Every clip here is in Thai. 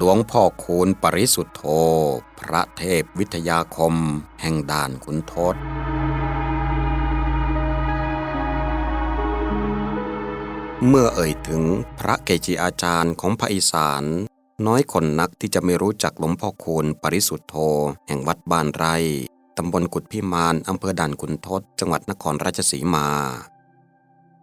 หลวงพ่อคูณปริสุทธโธ พระเทพวิทยาคม แห่งด่านขุนทศ เมื่อเอ่ยถึงพระเกจิอาจารย์ของภาคอีสาน น้อยคนนักที่จะไม่รู้จักหลวงพ่อคูณปริสุทธโธ แห่งวัดบ้านไร่ตำบลกุดพิมานอำเภอด่านขุนทศ จังหวัดนครราชสีมา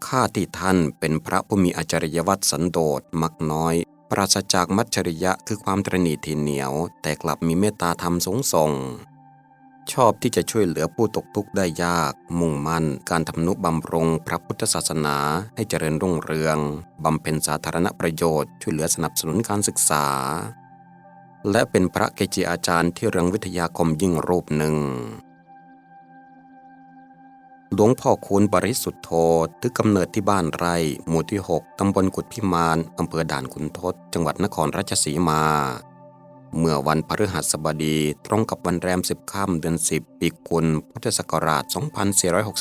ข้าที่ท่านเป็นพระผู้มีอาจริยวัตรสันโดษมักน้อย ปราศจากมัจฉริยะคือความตรณีทีเหนียว แต่กลับมีเมตตาธรรมสงส่ง ชอบที่จะช่วยเหลือผู้ตกทุกข์ได้ยาก มุ่งมั่น การทำนุบำรุงพระพุทธศาสนาให้เจริญรุ่งเรืองบำเพ็ญสาธารณประโยชน์ ช่วยเหลือสนับสนุนการศึกษา และเป็นพระเกจิอาจารย์ที่เรืองวิทยาคมยิ่งรูปหนึ่ง หลวงพ่อคูณปริสุทธโธถือกำเนิดที่บ้านไร่ หมู่ที่ 6 ตำบลกุดพิมาน อำเภอด่านขุนทด จังหวัดนครราชสีมา เมื่อวันพฤหัสบดีตรงกับวันแรมสิบค่ำเดือนสิบปีกุล พุทธศักราช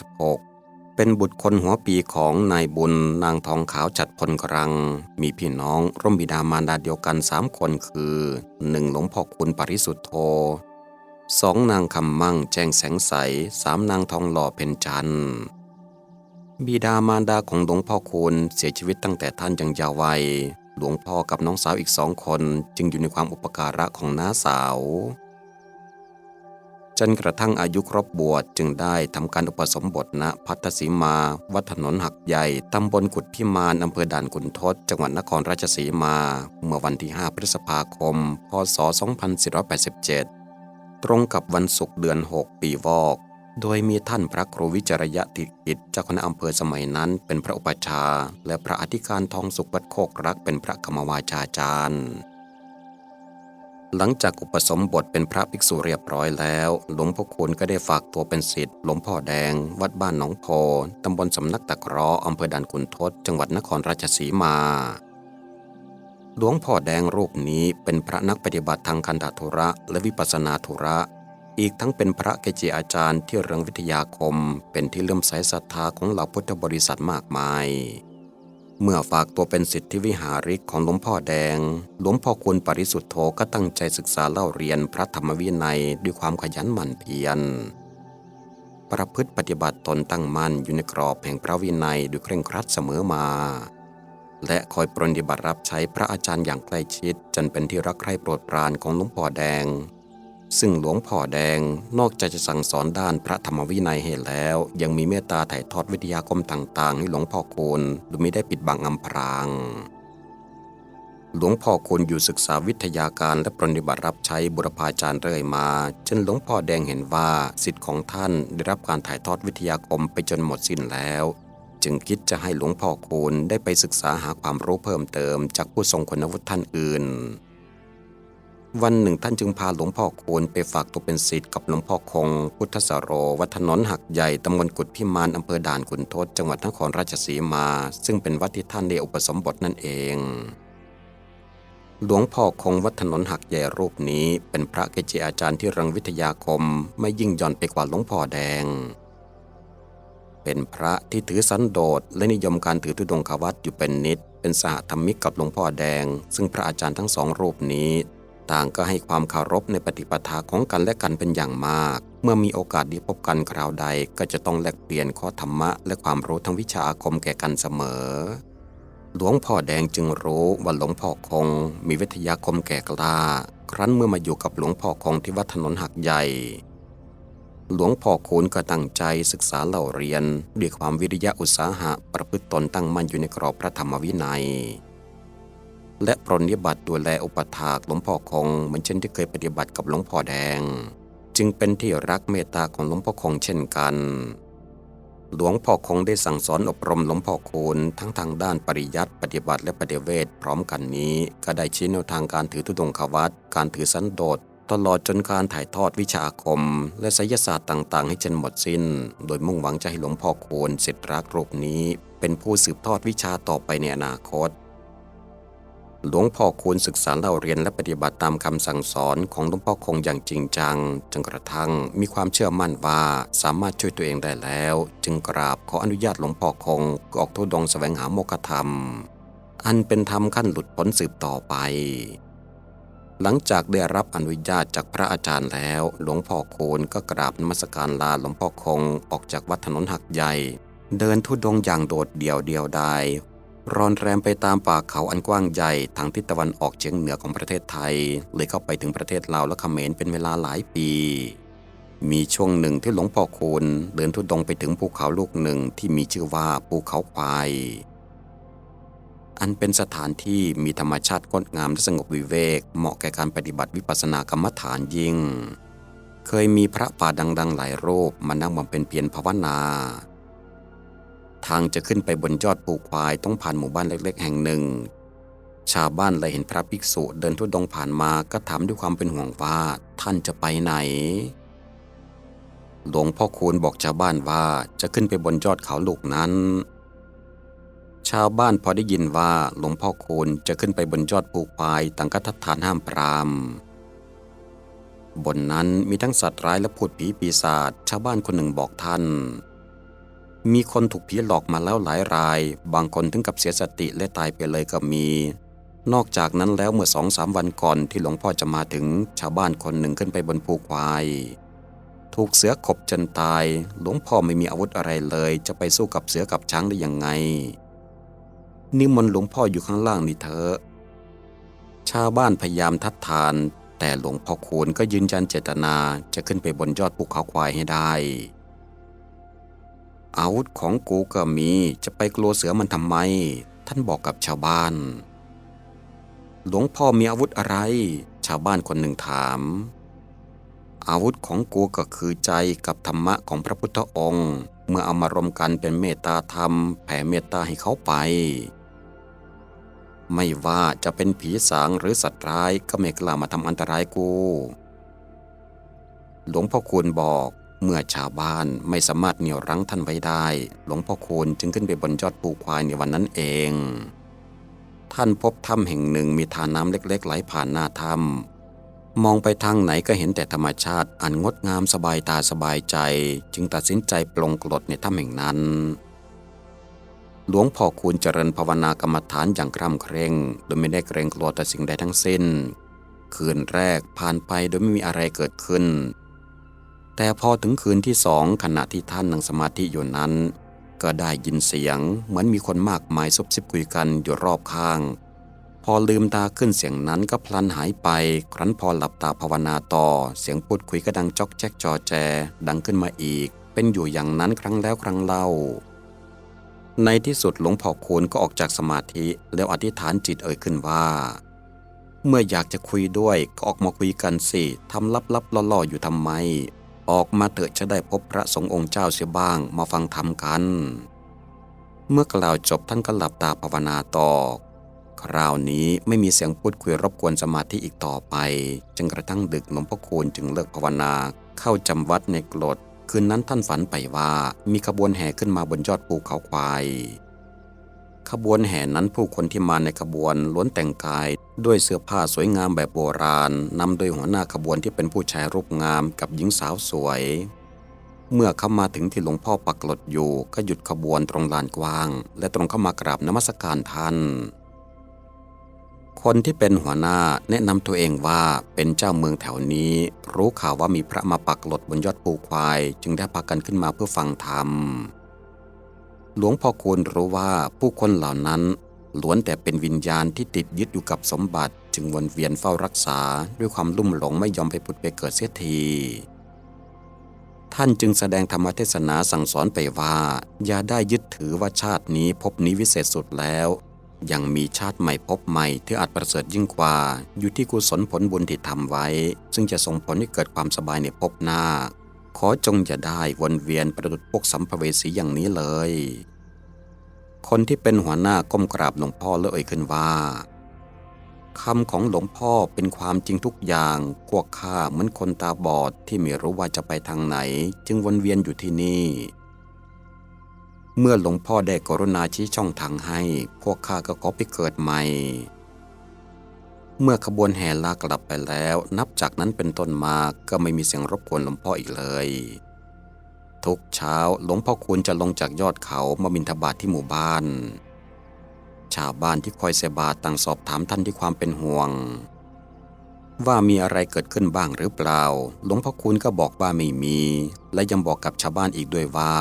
2466 เป็นบุตรคนหัวปีของนายบุญนางทองขาวจัดพลกรัง มีพี่น้องร่วมบิดามารดาเดียวกันสามคนคือ 1. หลวงพ่อคุณปริสุทธโธ สองนางคำมั่งแจ้งแสงใสสามนางทองหล่อเพ็ญจันทร์บิดามารดาของหลวงพ่อคูณเสียชีวิตตั้งแต่ท่านยังยาววัย หลวงพ่อกับน้องสาวอีกสองคนจึงอยู่ในความอุปการะของน้าสาว จนกระทั่งอายุครบบวชจึงได้ทำการอุปสมบทณพัทสีมา วัดถนนหักใหญ่ตำบลกุดพิมานอำเภอด่านขุนทดจังหวัดนครราชสีมา เมื่อวันที่ 5 พฤษภาคม พศ 2487 ตรงกับวันศุกร์เดือน 6 ปีวอก โดยมีท่านพระครูวิจารยติกิจเจ้าคณะอำเภอสมัยนั้นเป็นพระอุปชาและพระอธิการทองสุขวัดโคกรักเป็นพระกรรมวาจาจารย์ หลังจากอุปสมบทเป็นพระภิกษุเรียบร้อยแล้ว หลวงพ่อคูณก็ได้ฝากตัวเป็นศิษย์หลวงพ่อแดง วัดบ้านหนองโพตำบลสำนักตะเคราะห์อำเภอด่านขุนทดจังหวัดนครราชสีมา หลวงพ่อแดงรูปนี้เป็นพระนักปฏิบัติทางคันธทุระและวิปัสนาธุระ อีกทั้งเป็นพระเกจิอาจารย์ที่เรืองวิทยาคม เป็นที่เลื่อมใสศรัทธาของเหล่าพุทธบริษัทมากมาย เมื่อฝากตัวเป็นศิที่วิหาริกของหลวงพ่อแดง หลวงพ่อคูณปริสุทธโธก็ตั้งใจศึกษาเล่าเรียนพระธรรมวินัยด้วยความขยันหมั่นเพียรประพฤติปฏิบัติตนตั้งมั่นอยู่ในกรอบแห่งพระวินัยด้วยเคร่งครัดเสมอมา และคอยปรนนิบัติรับใช้พระอาจารย์อย่างใกล้ชิด จนเป็นที่รักใคร่โปรดปรานของหลวงพ่อแดง ซึ่งหลวงพ่อแดงนอกจากจะสั่งสอนด้านพระธรรมวินัยให้แล้ว ยังมีเมตตาถ่ายทอดวิทยาคมต่างๆ ให้หลวงพ่อคูณโดยไม่ได้ปิดบังอำพรางหลวงพ่อคูณอยู่ศึกษาวิทยาการและปรนนิบัติรับใช้บุรพาจารย์เรื่อยมาจนหลวงพ่อแดงเห็นว่าสิทธิ์ของท่านได้รับการถ่ายทอดวิทยาคมไปจนหมดสิ้นแล้ว จึงคิดจะให้หลวงพ่อคูณได้ไปศึกษาหาความรู้เพิ่มเติมจากผู้ทรงคุณวุฒิท่านอื่น วันหนึ่งท่านจึงพาหลวงพ่อคูณไปฝากตัวเป็นศิษย์กับหลวงพ่อคง พุทธสโร วัดถนนหักใหญ่ตำบลกุดพิมานอำเภอด่านขุนทดจังหวัดนครราชสีมา ซึ่งเป็นวัดที่ท่านได้อุปสมบทนั่นเองหลวงพ่อคงวัดถนนหักใหญ่รูปนี้เป็นพระเกจิอาจารย์ที่รังวิทยาคมไม่ยิ่งหย่อนไปกว่าหลวงพ่อแดง เป็นพระที่ถือสันโดษและนิยมการถือธุดงควัตอยู่เป็นนิด เป็นสหธรรมิกกับหลวงพ่อแดง ซึ่งพระอาจารย์ทั้งสองรูปนี้ ต่างก็ให้ความเคารพในปฏิปทาของกันและกันเป็นอย่างมาก เมื่อมีโอกาสได้พบกันคราวใดก็จะต้องแลกเปลี่ยนข้อธรรมะและความรู้ทางวิชาอาคมแก่กันเสมอ หลวงพ่อแดงจึงรู้ว่าหลวงพ่อคง มีวิทยาคมแก่กล้า ครั้นเมื่อมาอยู่กับหลวงพ่อคงที่วัดถนนหักใหญ่ หลวงพ่อคูณก็ตั้งใจศึกษาเล่าเรียน ด้วยความวิริยะอุตสาหะประพฤติตนตั้งมั่นอยู่ในกรอบพระธรรมวินัย และปรนิบัติดูแลอุปถากหลวงพ่อคงเหมือนเช่นที่เคยปฏิบัติกับหลวงพ่อแดง จึงเป็นที่รักเมตตาของหลวงพ่อคงเช่นกัน หลวงพ่อคงได้สั่งสอนอบรมหลวงพ่อคูณทั้งทางด้านปริยัติปฏิบัติและปฏิเวทพร้อมกันนี้ ก็ได้ชี้แนวทางการถือธุดงควัตการถือสันโดษ ตลอดจนการถ่ายทอดวิชาคม และไสยศาสตร์ต่างๆ ให้จนหมดสิน้น โดยมุ่งหวังจะให้หลวงพ่อโคูณศิษย์รักรูปนี้ เป็นผู้สืบทอดวิชาต่อไปในอนาคต หลวงพ่อคูณศึกษาเล่าเรียนและปฏิบัติตามคำสั่งสอนของหลวงพ่อคงอย่างจริงจังจนกระทั่งมีความเชื่อมั่นว่าสามารถช่วยตัวเองได้แล้ว จึงกราบขออนุญาตหลวงพ่อคงออกทุดงแสวงหาโมกธรรม อันเป็นธรรมขั้นหลุดพ้นสืบต่อไป หลังจากได้รับอนุญาตจากพระอาจารย์แล้ว หลวงพ่อโคูณก็กราบนมัสการลาหลวงพ่อคงออกจากวัดถนนหักใหญ่ เดินทุดงอย่างโดดเดี่ยวเดียวดายรอนแรมไปตามป่าเขาอันกว้างใหญ่ทางทิศตะวันออกเฉียงเหนือของประเทศไทย เลยเข้าไปถึงประเทศลาวและเขมรเป็นเวลาหลายปี มีช่วงหนึ่งที่หลวงพ่อคูณเดินทุดงไปถึงภูเขาลูกหนึ่งที่มีชื่อว่าภูเขาควาย อันเป็นสถานที่มีธรรมชาติงดงามและสงบวิเวก เหมาะแก่การปฏิบัติวิปัสสนากรรมฐานยิ่ง เคยมีพระป่าดังๆ หลายรูปมานั่งบำเพ็ญเพียรภาวนา ทางจะขึ้นไปบนยอดภูควายต้องผ่านหมู่บ้านเล็ก ๆ แห่งหนึ่ง ชาวบ้านเลยเห็นพระภิกษุเดินทุดงผ่านมาก็ถามด้วยความเป็นห่วงว่าท่านจะไปไหนหลวงพ่อคูณบอกชาวบ้านว่าจะขึ้นไปบนยอดเขาลูกนั้น ชาวบ้านพอได้ยินว่าหลวงพ่อคูณจะขึ้นไปบนยอดภูควายต่างก็ทัดทานห้ามปราม บนนั้นมีทั้งสัตว์ร้ายและพูดผีปีศาจชาวบ้านคนหนึ่งบอกท่าน มีคนถูกผีหลอกมาแล้วหลายราย บางคนถึงกับเสียสติและตายไปเลยก็มี นอกจากนั้นแล้วเมื่อสองสามวันก่อนที่หลวงพ่อจะมาถึงชาวบ้านคนหนึ่งขึ้นไปบนภูควายถูกเสือขบจนตาย หลวงพ่อไม่มีอาวุธอะไรเลย จะไปสู้กับเสือกับช้างได้ยังไง นิมนต์หลวงพ่ออยู่ข้างล่างนี่เถอะชาวบ้านพยายามทัดทาน แต่หลวงพ่อคูณก็ยืนยันเจตนาจะขึ้นไปบนยอดภูเขาควายให้ได้ อาวุธของกูก็มีจะไปกลัวเสือมันทำไม ท่านบอกกับชาวบ้าน หลวงพ่อมีอาวุธอะไร ชาวบ้านคนหนึ่งถาม อาวุธของกูก็คือใจกับธรรมะของพระพุทธองค์ เมื่อเอามารวมกันเป็นเมตตาธรรม แผ่เมตตาให้เขาไป ไม่ว่าจะเป็นผีสางหรือสัตว์ร้ายก็ไม่กล้ามาทำอันตรายกู หลวงพ่อคูณบอกเมื่อชาวบ้านไม่สามารถเหนี่ยวรั้งท่านไว้ได้ หลวงพ่อคูณจึงขึ้นไปบนยอดภูควายในวันนั้นเอง ท่านพบถ้ำแห่งหนึ่งมีทานน้ำเล็กๆ ไหลผ่านหน้าถ้ำมองไปทางไหนก็เห็นแต่ธรรมชาติอันงดงามสบายตาสบายใจ จึงตัดสินใจปลงกรดในถ้ำแห่งนั้น หลวงพ่อคูณเจริญภาวนากรรมฐานอย่างคร่ำเคร่ง โดยไม่ได้เกรงกลัวแต่สิ่งใดทั้งสิ้น คืนแรกผ่านไปโดยไม่มีอะไรเกิดขึ้น แต่พอถึงคืนที่สองขณะที่ท่านนั่งสมาธิอยู่นั้น ก็ได้ยินเสียงเหมือนมีคนมากมายซบซิบคุยกันอยู่รอบข้าง พอลืมตาขึ้นเสียงนั้นก็พลันหายไป ครั้นพอหลับตาภาวนาต่อ เสียงพูดคุยก็ดังจอกแจ๊กจอแจ ดังขึ้นมาอีก เป็นอยู่อย่างนั้นครั้งแล้วครั้งเล่า ในที่สุดหลวงพ่อคูณก็ออกจากสมาธิแล้วอธิษฐานจิตเอ่ยขึ้นว่า เมื่ออยากจะคุยด้วยก็ออกมาคุยกันสิทำลับๆล่อๆอยู่ทำไม ออกมาเถิดจะได้พบพระสงฆ์องค์เจ้าเสียบ้างมาฟังธรรมกัน เมื่อกล่าวจบท่านก็หลับตาภาวนาต่อคราวนี้ไม่มีเสียงพูดคุยรบกวนสมาธิอีกต่อไปจนกระทั่งดึกหลวงพ่อคูณจึงเลิกภาวนาเข้าจำวัดในกรด คืนนั้นท่านฝันไปว่ามีขบวนแห่ขึ้นมาบนยอดภูเขาควาย ขบวนแห่นั้นผู้คนที่มาในขบวนล้วนแต่งกาย ด้วยเสื้อผ้าสวยงามแบบโบราณนำโดยหัวหน้าขบวนที่เป็นผู้ชายรูปงามกับหญิงสาวสวย เมื่อเขามาถึงที่หลวงพ่อปักหลดอยู่ก็หยุดขบวนตรงลานกว้าง และตรงเข้ามากราบนมัสการท่าน คนที่เป็นหัวหน้าแนะนำตัวเองว่าเป็นเจ้าเมืองแถวนี้ รู้ข่าวว่ามีพระมาปักหลดบนยอดภูควาย จึงได้พากันขึ้นมาเพื่อฟังธรรม หลวงพ่อคูณรู้ว่าผู้คนเหล่านั้นล้วนแต่เป็นวิญญาณที่ติดยึดอยู่กับสมบัติจึงวนเวียนเฝ้ารักษา ด้วยความลุ่มหลงไม่ยอมไปผุดไปเกิดเสียทีท่านจึงแสดงธรรมเทศนาสั่งสอนไปว่า อย่าได้ยึดถือว่าชาตินี้พบนี้วิเศษสุดแล้ว ยังมีชาติใหม่พบใหม่ที่อาจประเสริฐยิ่งกว่า อยู่ที่กุศลผลบุญที่ทำไว้ ซึ่งจะส่งผลให้เกิดความสบายในภพหน้า ขอจงอย่าได้วนเวียนประดุจพวกสัมภเวสีอย่างนี้เลย คนที่เป็นหัวหน้าก้มกราบหลวงพ่อแล้วเอ่ยขึ้นว่าคำของหลวงพ่อเป็นความจริงทุกอย่างพวกข้าเหมือนคนตาบอดที่ไม่รู้ว่าจะไปทางไหน จึงวนเวียนอยู่ที่นี่ เมื่อหลวงพ่อได้กรุณาชี้ช่องทางให้ พวกข้าก็ขอไปเกิดใหม่ เมื่อขบวนแห่ลากลับไปแล้ว นับจากนั้นเป็นต้นมาก็ไม่มีเสียงรบกวนหลวงพ่ออีกเลย ทุกเช้าหลวงพ่อคูณจะลงจากยอดเขามาบิณฑบาทที่หมู่บ้าน ชาวบ้านที่คอยเสบาตต่างสอบถามท่านด้วยความเป็นห่วง ว่ามีอะไรเกิดขึ้นบ้างหรือเปล่า หลวงพ่อคูณก็บอกว่าไม่มี และยังบอกกับชาวบ้านอีกด้วยว่า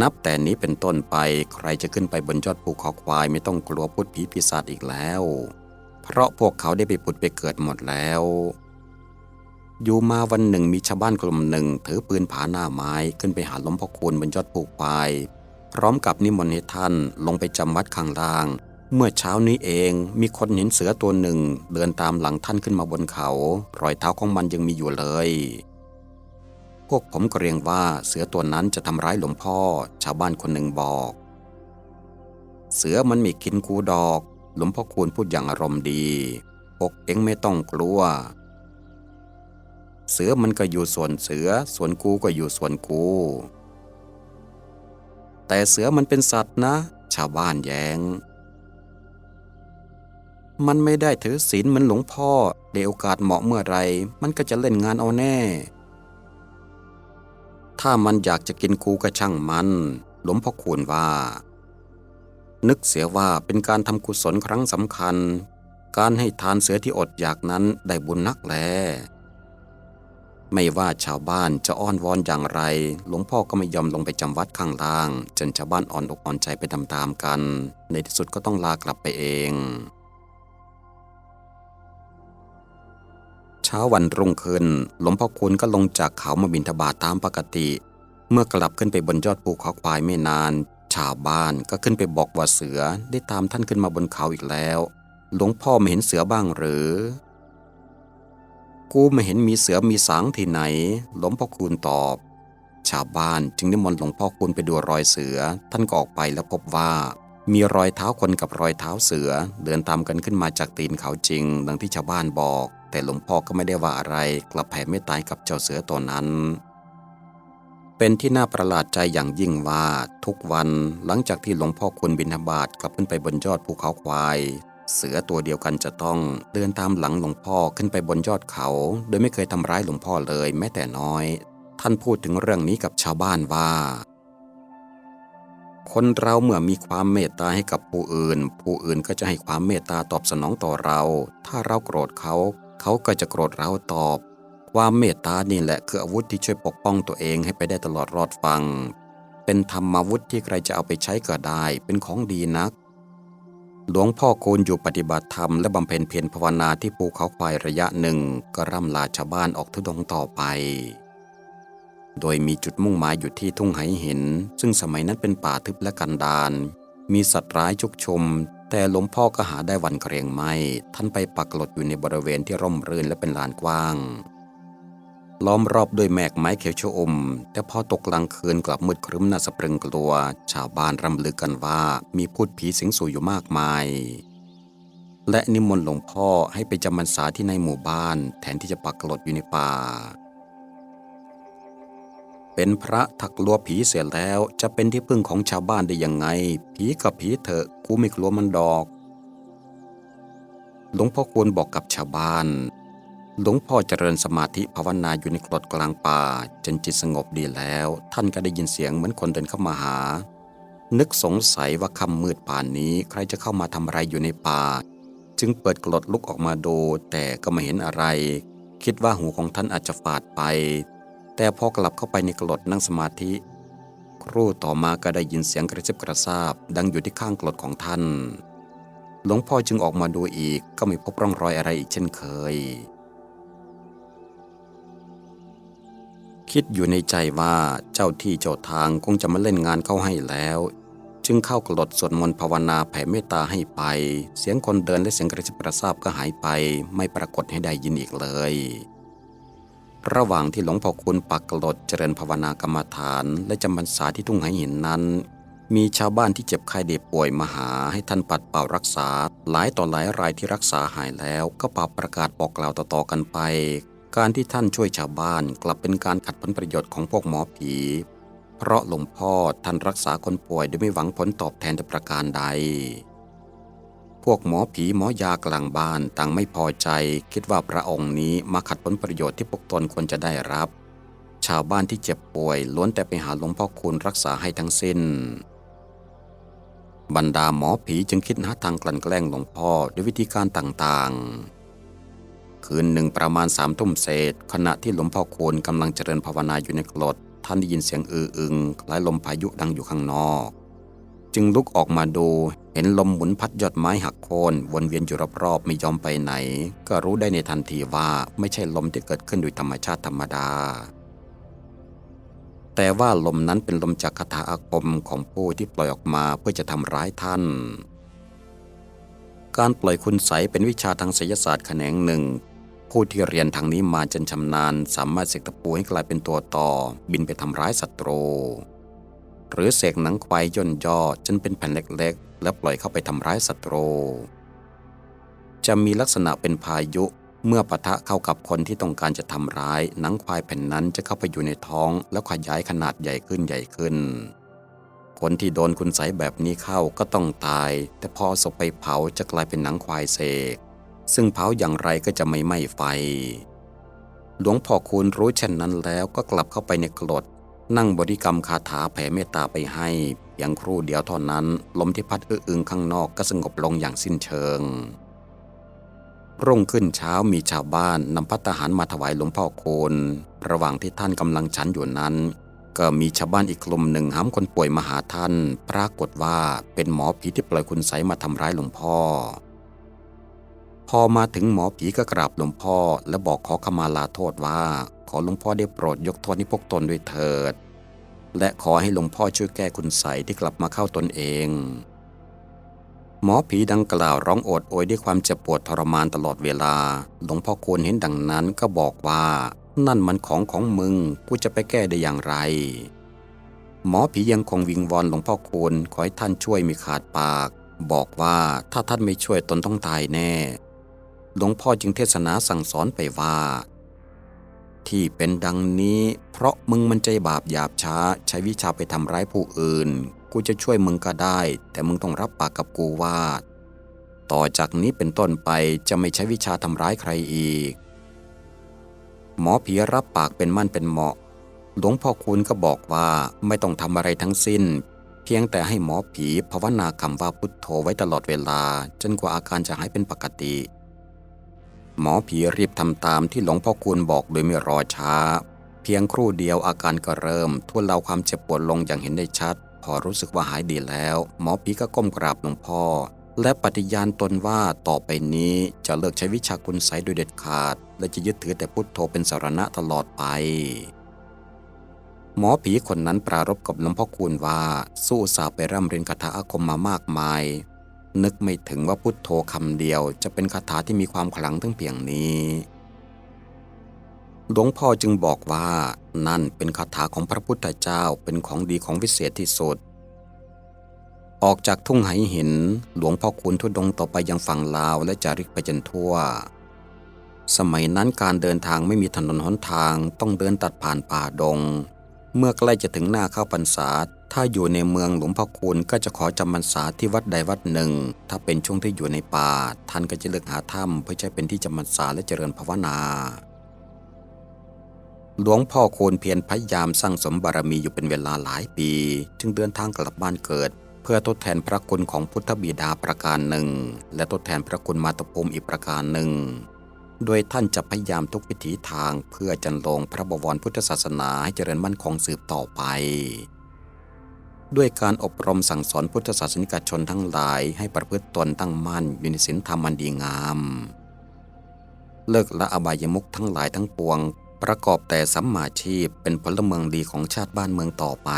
นับแต่นี้เป็นต้นไปใครจะขึ้นไปบนยอดภูเขาควายไม่ต้องกลัวพุทธผีปีศาจอีกแล้ว เพราะพวกเขาได้ไปผุดไปเกิดหมดแล้ว อยู่มาวันหนึ่งมีชาวบ้านกลุ่มหนึ่งถือปืนผาหน้าไม้ขึ้นไปหาลวงพ่อคูณบนยอดภูควาย พร้อมกับนิมนต์ให้ท่านลงไปจำวัดข้างล่าง เมื่อเช้านี้เองมีคนเห็นเสือตัวหนึ่ง เดินตามหลังท่านขึ้นมาบนเขา รอยเท้าของมันยังมีอยู่เลย พวกผมเกรงว่าเสือตัวนั้นจะทำร้ายหลวงพ่อ ชาวบ้านคนหนึ่งบอก เสือมันม่กินกูดอก หลวงพ่อคูณพูดอย่างอารมณ์ดีพวกเอ็งไม่ต้องกลัว เสือมันก็อยู่ส่วนเสือ ส่วนกูก็อยู่ส่วนกู แต่เสือมันเป็นสัตว์นะ ชาวบ้านแยง้ง มันไม่ได้ถือศีลเหมือนหลวงพ่อเดี๋ยวโอกาสเหมาะเมื่อไร มันก็จะเล่นงานเอาแน่ ถ้ามันอยากจะกินกูก็ช่างมัน หลวงพ่อคูณว่า นึกเสียว่าเป็นการทำกุศลครั้งสำคัญ การให้ทานเสือที่อดอยากนั้นได้บุญนักแล ไม่ว่าชาวบ้านจะอ้อนวอนอย่างไร หลวงพ่อก็ไม่ยอมลงไปจำวัดข้างล่าง จนชาวบ้านอ่อนอกอ่อนใจไปตามๆกัน ในที่สุดก็ต้องลากลับไปเอง ช้าวันรุ่งขึ้น หลวงพ่อคุณก็ลงจากเขามาบินทบาทตามปกติ เมื่อกลับขึ้นไปบนยอดภูเขาควายไม่นาน ชาวบ้านก็ขึ้นไปบอกว่าเสือได้ตามท่านขึ้นมาบนเขาอีกแล้ว หลวงพ่อไม่เห็นเสือบ้างหรือ กูไม่เห็นมีเสือมีสางที่ไหน หลวงพ่อคูณตอบ ชาวบ้านจึงนิมนต์หลวงพ่อคูณไปดูรอยเสือ ท่านก็ออกไปแล้วพบว่ามีรอยเท้าคนกับรอยเท้าเสือ เดินตามกันขึ้นมาจากตีนเขาจริง ดังที่ชาวบ้านบอก แต่หลวงพ่อก็ไม่ได้ว่าอะไรกลับแผ่เมตตากับเจ้าเสือตัวนั้น เป็นที่น่าประหลาดใจอย่างยิ่งว่าทุกวันหลังจากที่หลวงพ่อคุณบิณฑบาตกลับขึ้นไปบนยอดภูเขาควาย เสือตัวเดียวกันจะต้องเดินตามหลังหลวงพ่อขึ้นไปบนยอดเขา โดยไม่เคยทำร้ายหลวงพ่อเลยแม้แต่น้อย ท่านพูดถึงเรื่องนี้กับชาวบ้านว่าคนเราเมื่อมีความเมตตาให้กับผู้อื่น ผู้อื่นก็จะให้ความเมตตาตอบสนองต่อเรา ถ้าเราโกรธเขา เขาก็จะโกรธเราตอบ ความเมตตานี่แหละคืออาวุธที่ช่วยปกป้องตัวเองให้ไปได้ตลอดรอดฟัง เป็นธรรมาวุธที่ใครจะเอาไปใช้ก็ได้ เป็นของดีนัก หลวงพ่อคูณอยู่ปฏิบัติธรรมและบำเพ็ญเพียรภาวนาที่ภูเขาควายระยะหนึ่งก็ร่ำลาชาวบ้านออกทุดงต่อไป โดยมีจุดมุ่งหมายอยู่ที่ทุ่งไหเห็น ซึ่งสมัยนั้นเป็นป่าทึบและกันดารมีสัตว์ร้ายชุกชม แต่หลวงพ่อก็หาได้วันเกรงไม่ ท่านไปปักหลดอยู่ในบริเวณที่ร่มรื่นและเป็นลานกว้าง ล้อมรอบด้วยแมกไม้เขียวชอม แต่พอตกกลางคืนกลับมืดครึ้มน่าสะพรึงกลัว ชาวบ้านรำลึกกันว่ามีพูดผีสิงสู่อยู่มากมาย และนิมนต์หลวงพ่อให้ไปจำพรรษาที่ในหมู่บ้าน แทนที่จะปักหลดอยู่ในป่า เป็นพระถักลัวผีเสียแล้ว จะเป็นที่พึ่งของชาวบ้านได้ยังไง ผีกับผีเถอะกูไม่กลัวมันดอก หลวงพ่อควรบอกกับชาวบ้าน หลวงพ่อเจริญสมาธิภาวนาอยู่ในกรดกลางป่า จนจิตสงบดีแล้ว ท่านก็ได้ยินเสียงเหมือนคนเดินเข้ามาหา นึกสงสัยว่าค่ำมืดป่านนี้ใครจะเข้ามาทำอะไรอยู่ในป่า จึงเปิดกรดลุกออกมาดูแต่ก็ไม่เห็นอะไร คิดว่าหูของท่านอาจจะฝาดไป แต่พอกลับเข้าไปในกรดนั่งสมาธิ ครู่ต่อมาก็ได้ยินเสียงกระซิบกระซาบ ดังอยู่ที่ข้างกรดของท่าน หลวงพ่อจึงออกมาดูอีกก็ไม่พบร่องรอยอะไรอีกเช่นเคย คิดอยู่ในใจว่าเจ้าที่เจ้าทางคงจะมาเล่นงานเข้าให้แล้ว จึงเข้ากรดสวดมนต์ภาวนาแผ่เมตตาให้ไป เสียงคนเดินและเสียงกระซิบกระซาบก็หายไป ไม่ปรากฏให้ได้ยินอีกเลย ระหว่างที่หลวงพ่อคุณปักกรดเจริญภาวนากรรมฐาน และจำพรรษาที่ทุ่งไหหินนั้น มีชาวบ้านที่เจ็บไข้ได้ป่วยมาหาให้ท่านปัดเป่ารักษา หลายต่อหลายรายที่รักษาหายแล้วก็ป่าประกาศบอกกล่าวต่อๆกันไป การที่ท่านช่วยชาวบ้านกลับเป็นการขัดผลประโยชน์ของพวกหมอผี เพราะหลวงพ่อท่านรักษาคนป่วยโดยไม่หวังผลตอบแทนแต่ประการใด พวกหมอผีหมอยากลางบ้านต่างไม่พอใจ คิดว่าพระองค์นี้มาขัดผลประโยชน์ที่พวกตนควรจะได้รับ ชาวบ้านที่เจ็บป่วย ล้วนแต่ไปหาหลวงพ่อคูณรักษาให้ทั้งสิ้น บรรดาหมอผีจึงคิดหาทางกลั่นแกล้งหลวงพ่อด้วยวิธีการต่างๆ คืนหนึ่งประมาณสามทุ่มเศษ ขณะที่หลวงพ่อคูณกำลังเจริญภาวนาอยู่ในกรดท่านได้ยินเสียงอืออึงคล้ายลมพายุดังอยู่ข้างนอก จึงลุกออกมาดู เห็นลมหมุนพัดยอดไม้หักโคนวนเวียนอยู่รอบๆไม่ยอมไปไหน ก็รู้ได้ในทันทีว่าไม่ใช่ลมที่เกิดขึ้นโดยธรรมชาติธรรมดา แต่ว่าลมนั้นเป็นลมจากคาถาอาคมของผู้ที่ปล่อยออกมาเพื่อจะทำร้ายท่าน การปล่อยคุณใสเป็นวิชาทางศิลศาสตร์แขนงหนึ่งผู้ที่เรียนทางนี้มาจนชำนาญ สามารถเสกตะปูให้กลายเป็นตัวต่อ บินไปทำร้ายศัตรู หรือเสกหนังควายย่นย่อจนเป็นแผ่นเล็กๆ แล้วปล่อยเข้าไปทำร้ายศัตรู จะมีลักษณะเป็นพายุเมื่อปะทะเข้ากับคนที่ต้องการจะทำร้าย หนังควายแผ่นนั้นจะเข้าไปอยู่ในท้อง แล้วขยายขนาดใหญ่ขึ้นใหญ่ขึ้น คนที่โดนคุณใสแบบนี้เข้าก็ต้องตาย แต่พอศพไปเผาจะกลายเป็นหนังควายเสกซึ่งเผาอย่างไรก็จะไม่ไหม้ไฟ หลวงพ่อคูณรู้เช่นนั้นแล้วก็กลับเข้าไปในกรด นั่งบริกรรมคาถาแผ่เมตตาไปให้เพียงครู่เดียวเท่านั้น ลมที่พัดอื้ออึงข้างนอกก็สงบลงอย่างสิ้นเชิง รุ่งขึ้นเช้ามีชาวบ้านนำพัตตาหารมาถวายหลวงพ่อโคูณระหว่างที่ท่านกำลังฉันอยู่นั้น ก็มีชาวบ้านอีกกลุ่มหนึ่งห้ามคนป่วยมาหาท่าน ปรากฏว่าเป็นหมอผีที่ปล่อยคุณใสยมาทำร้ายหลวงพ่อ พอมาถึงหมอผีก็กราบหลวงพ่อ และบอกขอขมาลาโทษว่า ขอหลวงพ่อได้โปรดยกโทษให้พวกตนด้วยเถิด และขอให้หลวงพ่อช่วยแก้คุณใสที่กลับมาเข้าตนเอง หมอผีดังกล่าวร้องโอดโอยด้วยความเจ็บปวดทรมานตลอดเวลา หลวงพ่อควรเห็นดังนั้นก็บอกว่านั่นมันของของมึงกูจะไปแก้ได้อย่างไร หมอผียังคงวิงวอนหลวงพ่อคูณขอให้ท่านช่วยมีขาดปาก บอกว่าถ้าท่านไม่ช่วยตนต้องตายแน่ หลวงพ่อจึงเทศนาสั่งสอนไปว่า ที่เป็นดังนี้ เพราะมึงมันใจบาปหยาบช้า ใช้วิชาไปทำร้ายผู้อื่น กูจะช่วยมึงก็ได้ แต่มึงต้องรับปากกับกูว่า ต่อจากนี้เป็นต้นไปจะไม่ใช้วิชาทำร้ายใครอีก หมอผีรับปากเป็นมั่นเป็นเหมาะ หลวงพ่อคูณก็บอกว่าไม่ต้องทำอะไรทั้งสิ้นเพียงแต่ให้หมอผีภาวนาคำว่าพุทโธไว้ตลอดเวลา จนกว่าอาการจะหายเป็นปกติ หมอผีรีบทำตามที่หลวงพ่อคูณบอกโดยไม่รอช้า เพียงครู่เดียวอาการก็เริ่มทุเลาความเจ็บปวดลงอย่างเห็นได้ชัด พอรู้สึกว่าหายดีแล้ว หมอผีก็ก้มกราบหลวงพ่อ และปฏิญาณตนว่าต่อไปนี้จะเลิกใช้วิชาคุณไสยโดยเด็ดขาด และจะยึดถือแต่พุทโธเป็นสารณะตลอดไปหมอผีคนนั้นปรารบกับหลวงพ่อคูณว่าสู้สาบไปร่ำเรียนคาถาอาคมมามากมาย นึกไม่ถึงว่าพุทโธคำเดียวจะเป็นคาถาที่มีความขลังถึงเพียงนี้ หลวงพ่อจึงบอกว่านั่นเป็นคาถาของพระพุทธเจ้าเป็นของดีของวิเศษที่สุด ออกจากทุ่งไหหิน หลวงพ่อคูณทุดงต่อไปยังฝั่งลาวและจาริกไปจนทั่ว สมัยนั้นการเดินทางไม่มีถนนหนทางต้องเดินตัดผ่านป่าดง เมื่อใกล้จะถึงหน้าเข้าพรรษา ถ้าอยู่ในเมืองหลวงพ่อคูณก็จะขอจำพรรษาที่วัดใดวัดหนึ่ง ถ้าเป็นช่วงที่อยู่ในป่า ท่านก็จะเลือกหาถ้ำเพื่อใช้เป็นที่จำพรรษาและเจริญภาวนา หลวงพ่อโคนเพียรพยายามสร้างสมบารมีอยู่เป็นเวลาหลายปี จึงเดินทางกลับบ้านเกิด เพื่อทดแทนพระคุณของพุทธบิดาประการหนึ่ง และทดแทนพระคุณมาตุภูมิอีกประการหนึ่งโดยท่านจะพยายามทุกวิถีทางเพื่อจันลงพระบวรพุทธศาสนาให้เจริญมั่นคงสืบต่อไป ด้วยการอบรมสั่งสอนพุทธศาสนิกชนทั้งหลายให้ประพฤติตนตั้งมั่นอยู่ในศีลธรรมอันดีงาม เลิกละอบายมุขทั้งหลายทั้งปวง ประกอบแต่สัมมาชีพเป็นพลเมืองดีของชาติบ้านเมืองต่อไป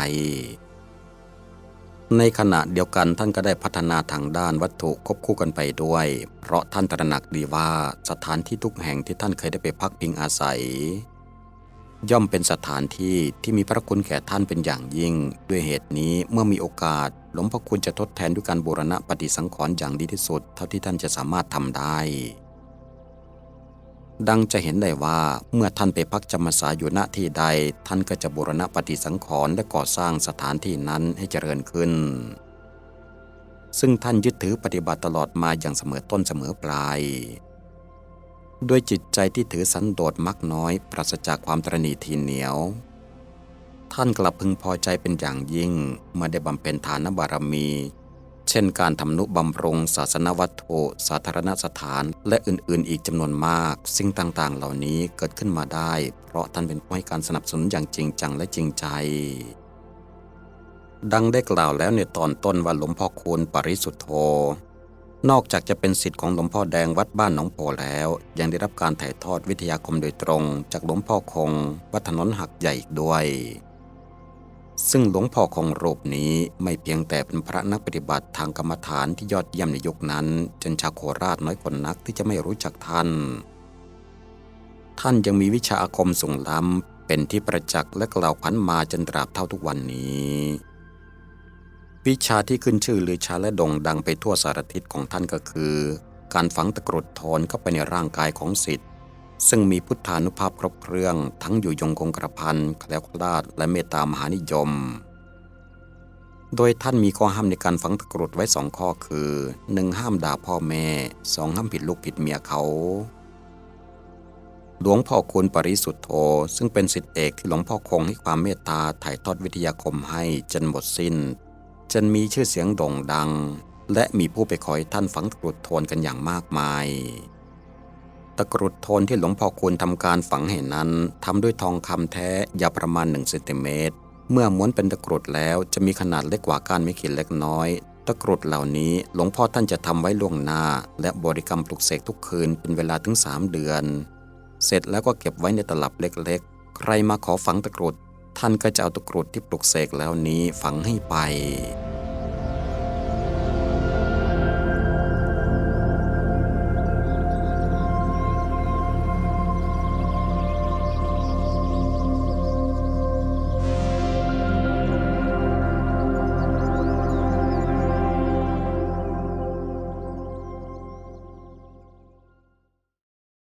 ในขณะเดียวกันท่านก็ได้พัฒนาทางด้านวัตถุควบคู่กันไปด้วย เพราะท่านตระหนักดีว่าสถานที่ทุกแห่งที่ท่านเคยได้ไปพักพิงอาศัย ย่อมเป็นสถานที่ที่มีพระคุณแก่ท่านเป็นอย่างยิ่ง ด้วยเหตุนี้เมื่อมีโอกาส หลวงพ่อคุณจะทดแทนด้วยการบูรณะปฏิสังขรณ์อย่างดีที่สุด เท่าที่ท่านจะสามารถทำได้ ดังจะเห็นได้ว่าเมื่อท่านไปพักจำพรรษาอยู่ณที่ใด ท่านก็จะบูรณะปฏิสังขรณ์และก่อสร้างสถานที่นั้นให้เจริญขึ้น ซึ่งท่านยึดถือปฏิบัติตลอดมาอย่างเสมอต้นเสมอปลาย ด้วยจิตใจที่ถือสันโดษมักน้อย ปราศจากความตรณีทีเหนียว ท่านกลับพึงพอใจเป็นอย่างยิ่ง เมื่อได้บำเพ็ญทานบารมี เช่นการทำนุบำรุงศาสนวัตถุสาธารณสถาน และอื่นๆ อีกจำนวนมาก สิ่งต่างๆ เหล่านี้เกิดขึ้นมาได้ เพราะท่านเป็นผู้ให้การสนับสนุนอย่างจริงจังและจริงใจดังได้กล่าวแล้วในตอนต้นว่าหลวงพ่อคูณปริสุทธโธ นอกจากจะเป็นสิทธิ์ของหลวงพ่อแดงวัดบ้านหนองโพแล้ว ยังได้รับการถ่ายทอดวิทยาคมโดยตรง จากหลวงพ่อคง วัดถนนหักใหญ่อีกด้วย ซึ่งหลวงพ่อคงรูปนี้ไม่เพียงแต่เป็นพระนักปฏิบัติทางกรรมฐานที่ยอดเยี่ยมในยุคนั้น จนชาวโคราชน้อยคนนักที่จะไม่รู้จักท่าน ท่านยังมีวิชาอาคมสูงล้ำเป็นที่ประจักษ์และกล่าวขวัญมาจนตราบเท่าทุกวันนี้ วิชาที่ขึ้นชื่อลือชาและด่งดังไปทั่วสารทิศของท่านก็คือ การฝังตะกรุดโทนเข้าไปในร่างกายของสิทธิ์ ซึ่งมีพุทธานุภาพครบเครื่อง ทั้งอยู่ยงคงกระพันแคล้วคลาดและเมตตามหานิยม โดยท่านมีข้อห้ามในการฝังตะกรุดไว้สองข้อคือ 1. ห้ามด่าพ่อแม่ 2. ห้ามผิดลูกผิดเมียเขาหลวงพ่อคุณปริสุทธโธซึ่งเป็นสิทธิเอกที่หลวงพ่อคงให้ความเมตตาถ่ายทอดวิทยาคมให้จนหมดสิ้น จนมีชื่อเสียงโด่งดัง และมีผู้ไปขอให้ท่านฝังตะกรุดโทนกันอย่างมากมาย ตะกรุดโทนที่หลวงพ่อคุณทำการฝังให้นั้นทำด้วยทองคำแท้ยาวประมาณ1เซนติเมตรเมื่อม้วนเป็นตะกรุดแล้วจะมีขนาดเล็กกว่าก้านไม้ขีดเล็กน้อย ตะกรุดเหล่านี้หลวงพ่อท่านจะทำไว้ล่วงหน้า และบริกรรมปลุกเสกทุกคืนเป็นเวลาถึง 3 เดือน เสร็จแล้วก็เก็บไว้ในตลับเล็กๆ ใครมาขอฝังตะกรุด ท่านก็จะเอาตะกรุดที่ปลุกเสกแล้วนี้ฝังให้ไป